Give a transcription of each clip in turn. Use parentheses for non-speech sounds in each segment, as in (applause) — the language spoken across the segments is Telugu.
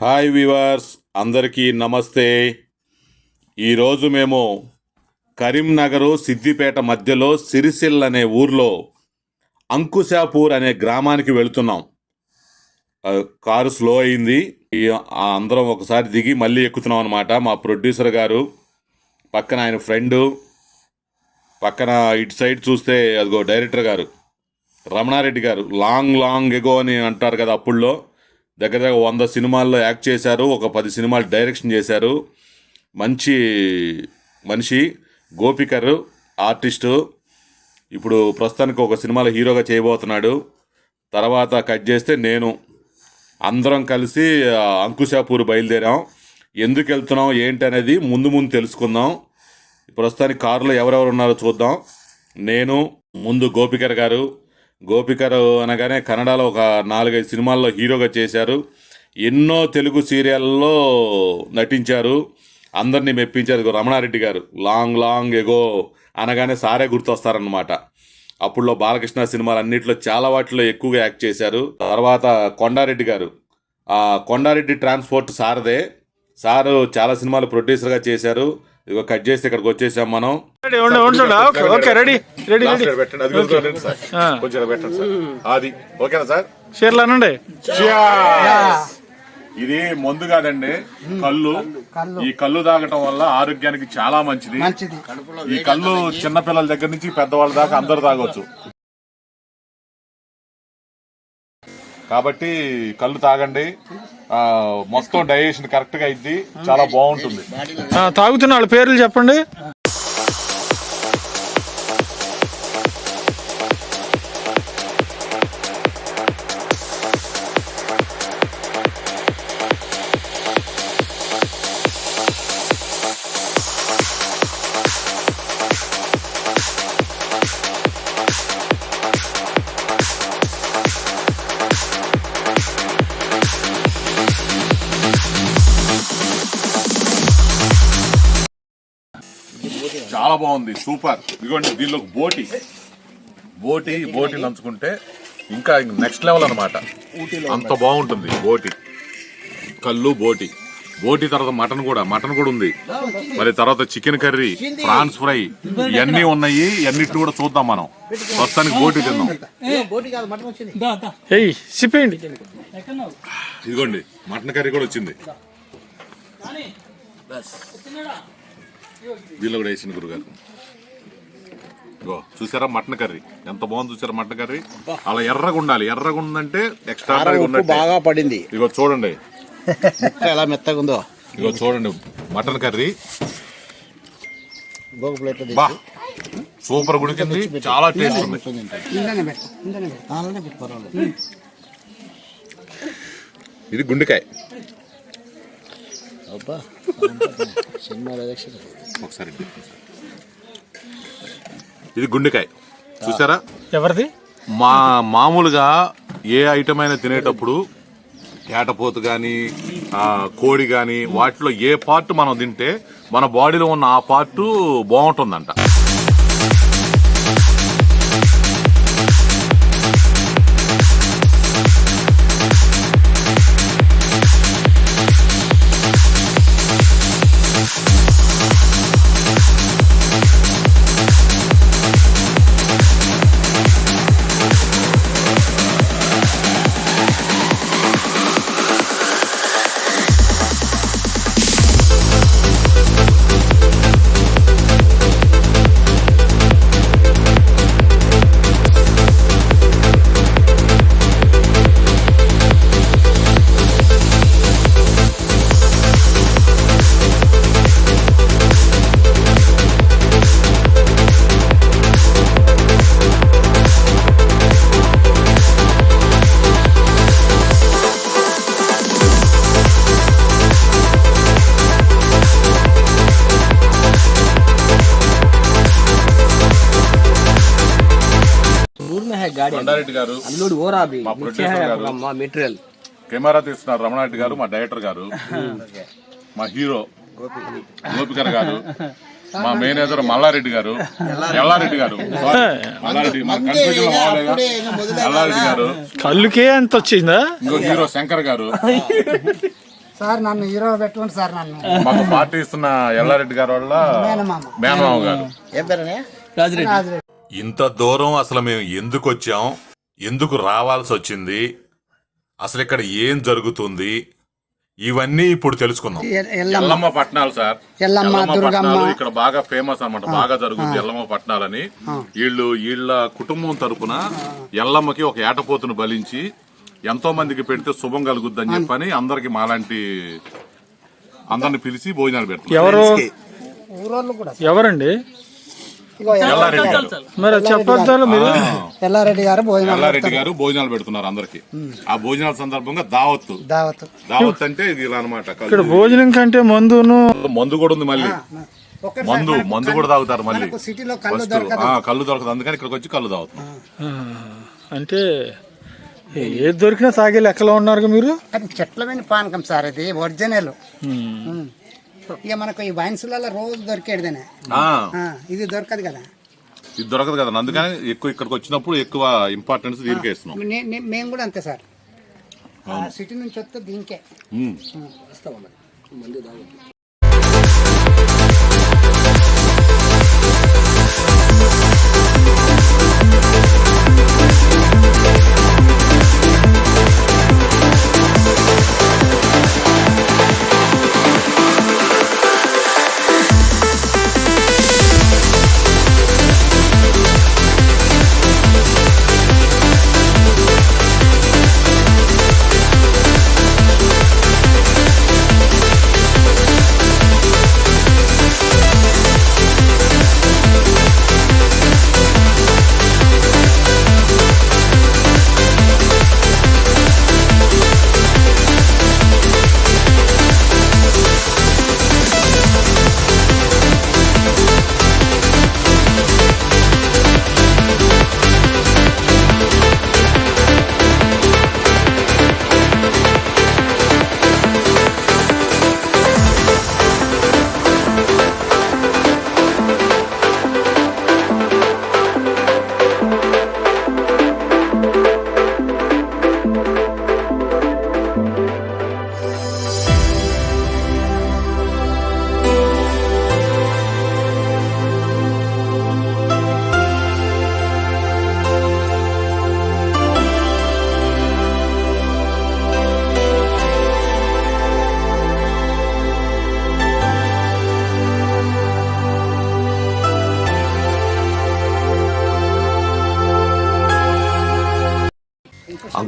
హాయ్ వివర్స్ అందరికీ నమస్తే. ఈరోజు మేము కరీంనగరు సిద్దిపేట మధ్యలో సిరిసిల్ అనే ఊర్లో అంకుశాపూర్ అనే గ్రామానికి వెళుతున్నాం. కారు స్లో అయింది. అందరం ఒకసారి దిగి మళ్ళీ ఎక్కుతున్నాం అనమాట మా ప్రొడ్యూసర్ గారు పక్కన ఆయన ఫ్రెండు పక్కన ఇటు సైడ్ చూస్తే అదిగో డైరెక్టర్ గారు రమణారెడ్డి గారు లాంగ్ లాంగ్ ఎగో అని అంటారు కదా అప్పుల్లో దగ్గర దగ్గర వంద సినిమాల్లో యాక్ట్ చేశారు ఒక పది సినిమాలు డైరెక్షన్ చేశారు. మంచి మనిషి గోపికర్ ఆర్టిస్టు. ఇప్పుడు ప్రస్తుతానికి ఒక సినిమాలో హీరోగా చేయబోతున్నాడు. తర్వాత కట్ చేస్తే నేను అందరం కలిసి అంకుశాపూర్ బయలుదేరాం. ఎందుకు వెళ్తున్నాం ఏంటి అనేది ముందు ముందు తెలుసుకుందాం. ప్రస్తుతానికి కారులో ఎవరెవరు ఉన్నారో చూద్దాం. నేను ముందు గోపికర్ గారు గోపికరావు అనగానే కన్నడలో ఒక నాలుగైదు సినిమాల్లో హీరోగా చేశారు. ఎన్నో తెలుగు సీరియల్లో నటించారు. అందరినీ మెప్పించారు. రమణారెడ్డి గారు లాంగ్ లాంగ్ ఎగో అనగానే సారే గుర్తొస్తారనమాట అప్పుడులో బాలకృష్ణ సినిమాలు అన్నింటిలో చాలా వాటిలో ఎక్కువగా యాక్ట్ చేశారు. తర్వాత కొండారెడ్డి గారు ఆ కొండారెడ్డి ట్రాన్స్పోర్ట్ సారదే. సారు చాలా సినిమాలు ప్రొడ్యూసర్గా చేశారు. ఇదిగో కట్ చేస్తే ఇక్కడికి వచ్చేసాం మనం. Okay okay ready ready ready. పెట్టండి అది కొంచెం పెట్టండి సార్. కొంచెం ఇలా పెట్టండి సార్. అది ఓకేనా సార్? షేర్లు అనండి ఇది మందు కాదండి కళ్ళు. ఈ కళ్ళు తాగటం వల్ల ఆరోగ్యానికి చాలా మంచిది. మంచిది. ఈ కళ్ళు చిన్న పిల్లల దగ్గర నుంచి పెద్దవాళ్ళ దాకా అందరు తాగొచ్చు. కాబట్టి కళ్ళు తాగండి. మొత్తం డైజెషన్ కరెక్ట్గా అయింది చాలా బాగుంటుంది. ఆ, తాగుతున్న వాళ్ళ పేర్లు చెప్పండి. సూపర్. ఇదిగోండి దీనిలో ఒక బోటి బోటి బోటి నంచుకుంటే ఇంకా నెక్స్ట్ లెవెల్ అన్నమాట. అంత బాగుంటుంది బోటి. కళ్ళు బోటి. బోటి తర్వాత మటన్ కూడా మటన్ కూడా ఉంది. మరి తర్వాత చికెన్ కర్రీ ప్రాన్స్ ఫ్రై ఇవన్నీ ఉన్నాయి. ఇవన్నిటిని కూడా చూద్దాం మనం. ప్రస్తుతానికి బోటి తిందాం బోటి కాదు మటన్ వచ్చింది. ఏయ్ సిప్పేయండి ఇదిగోండి మటన్ కర్రీ కూడా వచ్చింది. వీళ్ళు కూడా వేసింది గురుగారు. ఇగో చూసారా మటన్ కర్రీ? ఎంత బాగుంది చూసారా మటన్ కర్రీ? అలా ఎర్రగా ఉండాలి ఎర్రగా ఉందంటే ఎక్స్ట్రా బాగా పడింది. ఇగో చూడండి. ఎలా మెత్తగా ఉందో. ఇగో చూడండి మటన్ కర్రీ. బా. సూపర్ గుడికింది చాలా టేస్ట్ ఉంది. ఇది గుండెకాయ. (laughs) ఒకసారి. ఇది గుండెకాయ. చూసారా? ఎవరిది? మా మామూలుగా ఏ ఐటమ్ అయినా తినేటప్పుడు ఏటపోతు కానీ కోడి కానీ వాటిలో ఏ పార్ట్ మనం తింటే మన బాడీలో ఉన్న ఆ పార్ట్ బాగుంటుందంట. కొండారెడ్డి గారు గారు కెమెరా తీస్తున్నారు రమణారెడ్డి గారు మా డైరెక్టర్ గారు మా హీరో గోపికర్ గారు మా మేనేజర్ మల్లారెడ్డి గారు ఎల్లారెడ్డి గారు మల్లారెడ్డి గారు. కళ్ళుకే అంత వచ్చిందా? ఇంకో హీరో శంకర్ గారు. సార్ నన్ను హీరో పెట్టుకోండి సార్ నన్ను. మాకు పార్టీ ఇస్తున్న ఎల్లారెడ్డి గారు వల్ల మేనమామ. గారు. రాజరెడ్డి. ఇంత దూరం అసలు మేము ఎందుకు వచ్చాం? ఎందుకు రావాల్సి వచ్చింది? అసలు ఇక్కడ ఏం జరుగుతుంది? ఇవన్నీ ఇప్పుడు తెలుసుకుందాం. ఎల్లమ్మ. పట్నాలు సార్. ఎల్లమ్మ, దుర్గమ్మ. పట్నాలు ఇక్కడ బాగా ఫేమస్ అన్నమాట. బాగా జరుగుతుంది ఎల్లమ్మ పట్నాలని. వీళ్ళు వీళ్ళ కుటుంబం తరపున ఎల్లమ్మకి ఒక ఏటపోతును బలించి ఎంతో మందికి పెడితే శుభం కలుగుద్దని చెప్పని అందరికి మాలాంటి అందరిని పిలిచి భోజనాలు పెడతారు ఎవరు? ఎవరండి? మరి అది చెప్పొద్దాలు మీరు. ఎల్లారెడ్డి గారు భోజనాలు ఎల్లారెడ్డి గారు భోజనాలు పెడుతున్నారు అందరికి. ఆ భోజనాల సందర్భంగా దావత్తు దావత్. దావత్ అంటే ఇది ఇలా అనమాట ఇక్కడ భోజనం కంటే మందును మందు కూడా ఉంది మళ్ళీ. మందు మందు కూడా తాగుతారు మళ్ళీ. సిటీలో కళ్ళు దొరకదు. అందుకని ఇక్కడికి వచ్చి కళ్ళు తాగుతాం అంటే ఏది దొరికినా తాగే లెక్కలో ఉన్నారు మీరు? అది చెట్ల మీద పానకం సార్ ఇది ఒరిజినల్. ఇక మనకు ఈ వైన్స్లలో రోజు దొరికేదినే ఇది దొరకదు కదా. ఇది దొరకదు కదా. అందుకని ఎక్కువ ఇక్కడికి వచ్చినప్పుడు ఎక్కువ ఇంపార్టెన్స్ దీనికే ఇస్తున్నాం. మేము కూడా అంతే సార్. ఆ సిటీ నుంచి వస్తే దీనికే.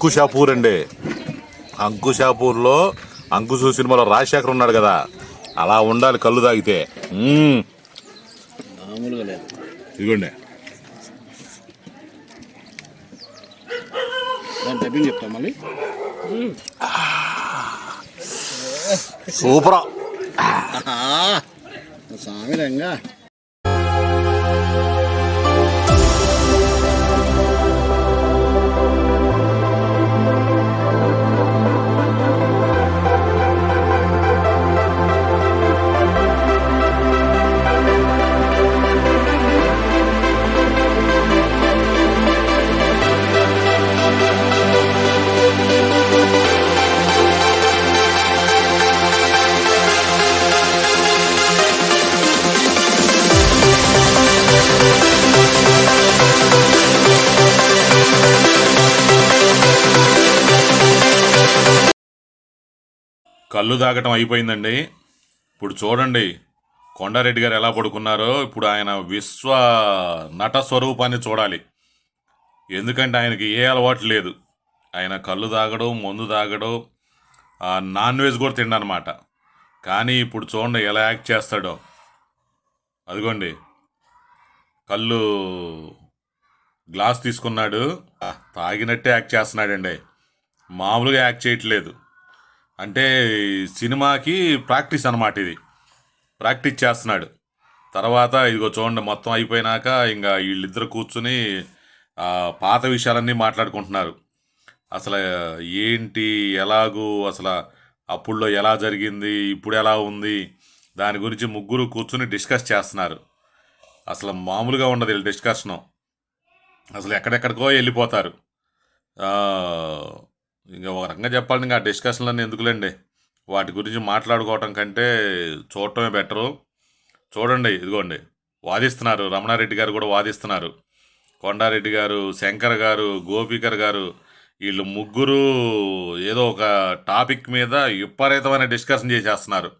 అంకుషాపూర్ అండి అంకుషాపూర్లో అంకుశు సినిమాలో రాజశేఖర్ ఉన్నాడు కదా. అలా ఉండాలి కళ్ళు తాగితే. ఇదిగోండి. చెప్తా మళ్ళీ. సూపర్. స్వామి కళ్ళు తాగటం అయిపోయిందండి. ఇప్పుడు చూడండి కొండారెడ్డి గారు ఎలా పడుకున్నారో ఇప్పుడు ఆయన విశ్వ నట స్వరూపాన్ని చూడాలి. ఎందుకంటే ఆయనకి ఏ అలవాటు లేదు. ఆయన కళ్ళు తాగడం మందు తాగడం నాన్ వెజ్ కూడా తిండనమాట. కానీ ఇప్పుడు చూడండి ఎలా యాక్ట్ చేస్తాడో. అదిగోండి కళ్ళు గ్లాస్ తీసుకున్నాడు. తాగినట్టే యాక్ట్ చేస్తున్నాడండి. మామూలుగా యాక్ట్ చేయట్లేదు. అంటే సినిమాకి ప్రాక్టీస్ అన్నమాట ఇది. ప్రాక్టీస్ చేస్తున్నాడు. తర్వాత ఇదిగో చూడండి మొత్తం అయిపోయినాక ఇంకా వీళ్ళిద్దరు కూర్చుని పాత విషయాలన్నీ మాట్లాడుకుంటున్నారు. అసలు ఏంటి ఎలాగూ అసలు అప్పుల్లో ఎలా జరిగింది ఇప్పుడు ఎలా ఉంది దాని గురించి ముగ్గురు కూర్చుని డిస్కస్ చేస్తున్నారు. అసలు మామూలుగా ఉండదు వీళ్ళ డిస్కషను. అసలు ఎక్కడెక్కడికో వెళ్ళిపోతారు. ఇంకా ఒక రకంగా చెప్పాలంటే ఇంకా ఆ డిస్కషన్లన్నీ ఎందుకులేండి? వాటి గురించి మాట్లాడుకోవటం కంటే చూడటమే బెటరు. చూడండి ఇదిగోండి వాదిస్తున్నారు. రమణారెడ్డి గారు కూడా వాదిస్తున్నారు. కొండారెడ్డి గారు శంకర్ గారు గోపికర్ గారు వీళ్ళు ముగ్గురు ఏదో ఒక టాపిక్ మీద విపరీతమైన డిస్కషన్ చేసేస్తున్నారు.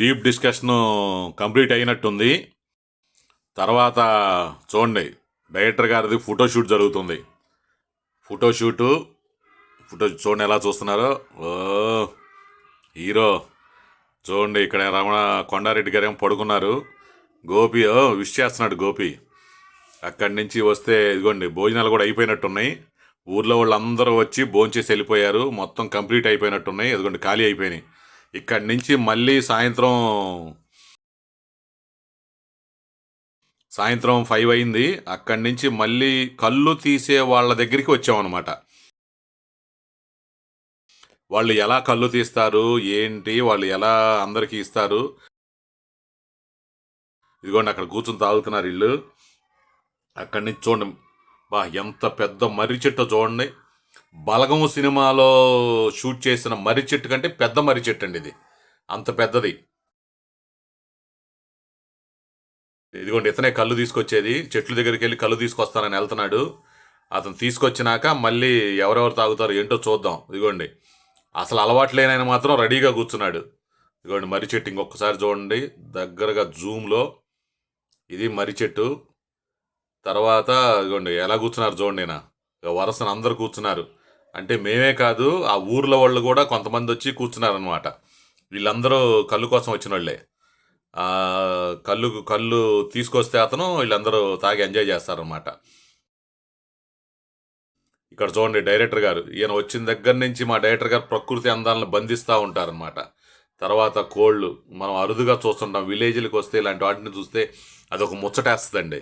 డీప్ డిస్కషన్ కంప్లీట్ అయినట్టుంది. తర్వాత చూడండి డైరెక్టర్ గారిది ఫోటోషూట్ జరుగుతుంది. ఫోటోషూటు ఫోటో చూడండి ఎలా చూస్తున్నారో. ఓ హీరో. చూడండి ఇక్కడ రమణ కొండారెడ్డి గారు ఏమో పడుకున్నారు. గోపి ఓ విష్ చేస్తున్నాడు గోపి. అక్కడి నుంచి వస్తే ఇదిగోండి భోజనాలు కూడా అయిపోయినట్టున్నాయి. ఊర్లో వాళ్ళందరూ వచ్చి భోంచేసి వెళ్ళిపోయారు. మొత్తం కంప్లీట్ అయిపోయినట్టున్నాయి. ఇదిగోండి ఖాళీ అయిపోయినాయి. ఇక్కడి నుంచి మళ్ళీ సాయంత్రం సాయంత్రం ఫైవ్ అయింది. అక్కడి నుంచి మళ్ళీ కళ్ళు తీసే వాళ్ళ దగ్గరికి వచ్చామన్నమాట. వాళ్ళు ఎలా కళ్ళు తీస్తారు? ఏంటి? వాళ్ళు ఎలా అందరికీ ఇస్తారు? ఇదిగోండి అక్కడ కూర్చుని తాగుతున్నారు ఇల్లు. అక్కడి నుంచి చూడండి. బా ఎంత పెద్ద మర్రి చెట్టు చూడండి. బలగం సినిమాలో షూట్ చేసిన మర్రి చెట్టు కంటే పెద్ద మర్రి చెట్టు అండి ఇది. అంత పెద్దది. ఇదిగోండి ఇతనే కళ్ళు తీసుకొచ్చేది. చెట్ల దగ్గరికి వెళ్ళి కళ్ళు తీసుకొస్తానని వెళ్తున్నాడు. అతను తీసుకొచ్చినాక మళ్ళీ ఎవరెవరు తాగుతారు ఏంటో చూద్దాం. ఇదిగోండి అసలు అలవాటు లేనైనా మాత్రం రెడీగా కూర్చున్నాడు. ఇదిగోండి మర్రి చెట్టు ఇంకొకసారి చూడండి. దగ్గరగా జూమ్లో ఇది మర్రి చెట్టు. తర్వాత ఇదిగోండి ఎలా కూర్చున్నారు చూడండి నా వరసన అందరు కూర్చున్నారు. అంటే మేమే కాదు ఆ ఊర్లో వాళ్ళు కూడా కొంతమంది వచ్చి కూర్చున్నారనమాట వీళ్ళందరూ కళ్ళు కోసం వచ్చిన వాళ్ళే. కళ్ళు కళ్ళు తీసుకొస్తే అతను వీళ్ళందరూ తాగి ఎంజాయ్ చేస్తారనమాట ఇక్కడ చూడండి డైరెక్టర్ గారు. ఈయన వచ్చిన దగ్గర నుంచి మా డైరెక్టర్ గారు ప్రకృతి అందాలను బంధిస్తూ ఉంటారనమాట తర్వాత కోళ్ళు. మనం అరుదుగా చూస్తుంటాం విలేజ్లకు వస్తే ఇలాంటి వాటిని చూస్తే అదొక ముచ్చటేస్తుందండి.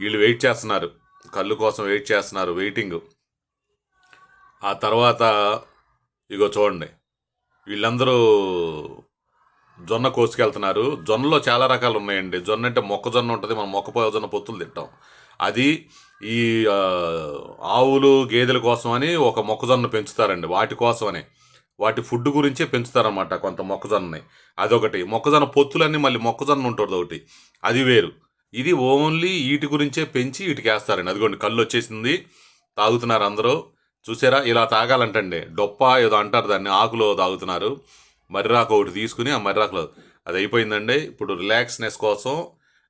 వీళ్ళు వెయిట్ చేస్తున్నారు. కళ్ళు కోసం వెయిట్ చేస్తున్నారు వెయిటింగ్. ఆ తర్వాత ఇగో చూడండి. వీళ్ళందరూ జొన్న కోసుకెళ్తున్నారు. జొన్నలో చాలా రకాలు ఉన్నాయండి. జొన్న అంటే మొక్కజొన్న ఉంటుంది. మనం మొక్కజొన్న పొత్తులు తింటాం. అది ఈ ఆవులు గేదెల కోసం అని ఒక మొక్కజొన్న పెంచుతారండి. వాటి కోసమని. వాటి ఫుడ్ గురించే పెంచుతారనమాట కొంత మొక్కజొన్నని అదొకటి. మొక్కజొన్న పొత్తులన్నీ మళ్ళీ మొక్కజొన్న ఉంటుంది ఒకటి. అది వేరు. ఇది ఓన్లీ వీటి గురించే పెంచి వీటికి వేస్తారండి. అదిగోండి కళ్ళు వచ్చేసింది. తాగుతున్నారు అందరూ. చూసారా? ఇలా తాగాలంటండి. డొప్ప ఏదో అంటారు దాన్ని ఆకులో తాగుతున్నారు. మర్రాకు ఒకటి తీసుకుని ఆ మర్రాకులో అది అయిపోయిందండి. ఇప్పుడు రిలాక్స్నెస్ కోసం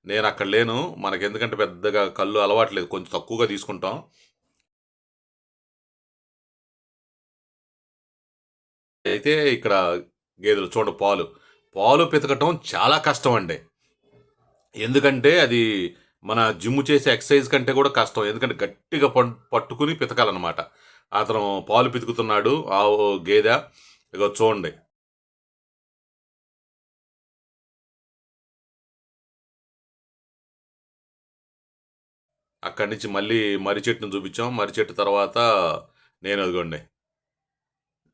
నేను అక్కడ లేను. మనకి ఎందుకంటే పెద్దగా కళ్ళు అలవాట్లేదు కొంచెం తక్కువగా తీసుకుంటాం. అయితే ఇక్కడ గేదెలు చూడండి పాలు. పాలు పితకటం చాలా కష్టం అండి ఎందుకంటే అది మన జిమ్ చేసే ఎక్సర్సైజ్ కంటే కూడా కష్టం. ఎందుకంటే గట్టిగా పట్టుకుని పితకాలన్నమాట. అతను పాలు పితుకుతున్నాడు ఆవు గేదె. ఇక చూడండి. అక్కడి నుంచి మళ్ళీ మర్రి చెట్టును చూపించాం. మర్రి చెట్టు తర్వాత నేను అదిగోండి.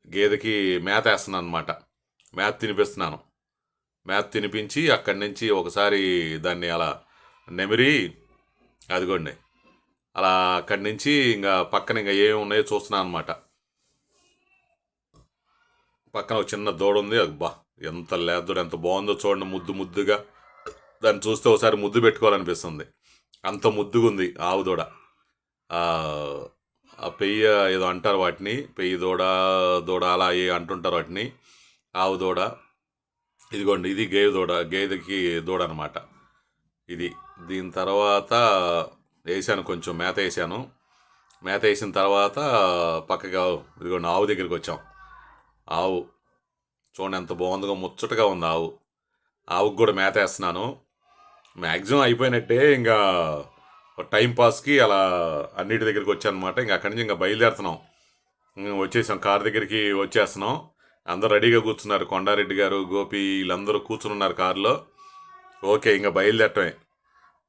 గేదెకి మేత వేస్తున్నాను అనమాట మేత తినిపిస్తున్నాను. మేత తినిపించి అక్కడి నుంచి ఒకసారి దాన్ని అలా నెమిరి అదిగోండి. అలా అక్కడి నుంచి ఇంకా పక్కన ఇంకా ఏమి ఉన్నాయో చూస్తున్నాను అనమాట పక్కన ఒక చిన్న దూడ ఉంది. అబ్బా ఎంత లేదోడు ఎంత బాగుందో చూడండి ముద్దు ముద్దుగా. దాన్ని చూస్తే ఒకసారి ముద్దు పెట్టుకోవాలనిపిస్తుంది. అంత ముద్దుగా ఉంది ఆవు దూడ. ఆ ఆ పెయ్య ఏదో అంటారు వాటిని. పెయ్యి దూడ దూడ అలా ఏ అంటుంటారు వాటిని. ఆవు దూడ. ఇదిగోండి ఇది గేదె దూడ. గేదెకి దూడ అనమాట ఇది. దీని తర్వాత వేసాను కొంచెం మేత వేసాను మేత వేసిన తర్వాత పక్కగా ఇదిగోండి ఆవు దగ్గరికి వచ్చాం. ఆవు చూడండి ఎంత బాగుందిగా ముచ్చటగా ఉంది ఆవు. ఆవుకు కూడా మేత వేస్తున్నాను. మ్యాక్సిమం అయిపోయినట్టే ఇంకా టైం పాస్కి అలా అన్నిటి దగ్గరికి వచ్చానమాట. ఇంకా అక్కడి నుంచి ఇంకా బయలుదేరుతున్నాం. వచ్చేసాం కార్ దగ్గరికి వచ్చేస్తున్నాం. అందరు రెడీగా కూర్చున్నారు. కొండారెడ్డి గారు గోపి వీళ్ళందరూ కూర్చుని ఉన్నారు కారులో. ఓకే ఇంకా బయలుదేరటమే.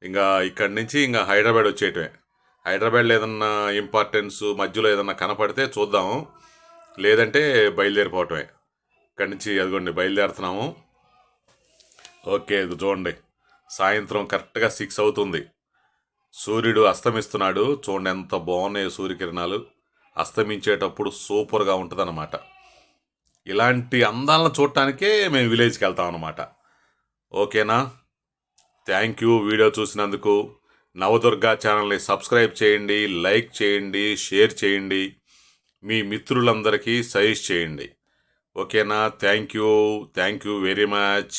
ఇంకా ఇక్కడి నుంచి ఇంకా హైదరాబాద్ వచ్చేయటమే. హైదరాబాద్లో ఏదన్నా ఇంపార్టెన్స్ మధ్యలో ఏదన్నా కనపడితే చూద్దాము లేదంటే బయలుదేరిపోవటమే. ఇక్కడి నుంచి అదిగోండి బయలుదేరుతున్నాము. ఓకే ఇది చూడండి. సాయంత్రం కరెక్ట్గా సిక్స్ అవుతుంది. సూర్యుడు అస్తమిస్తున్నాడు. చూడండి ఎంత బాగున్నాయి సూర్యకిరణాలు. అస్తమించేటప్పుడు సూపర్గా ఉంటుంది ఇలాంటి అందాలను చూడటానికే మేము విలేజ్కి వెళ్తాం అనమాట ఓకేనా? థ్యాంక్ యూ వీడియో చూసినందుకు. నవదుర్గా ఛానల్ని సబ్స్క్రైబ్ చేయండి లైక్ చేయండి షేర్ చేయండి. మీ మిత్రులందరికీ సజెస్ట్ చేయండి. ఓకేనా thank you thank you very much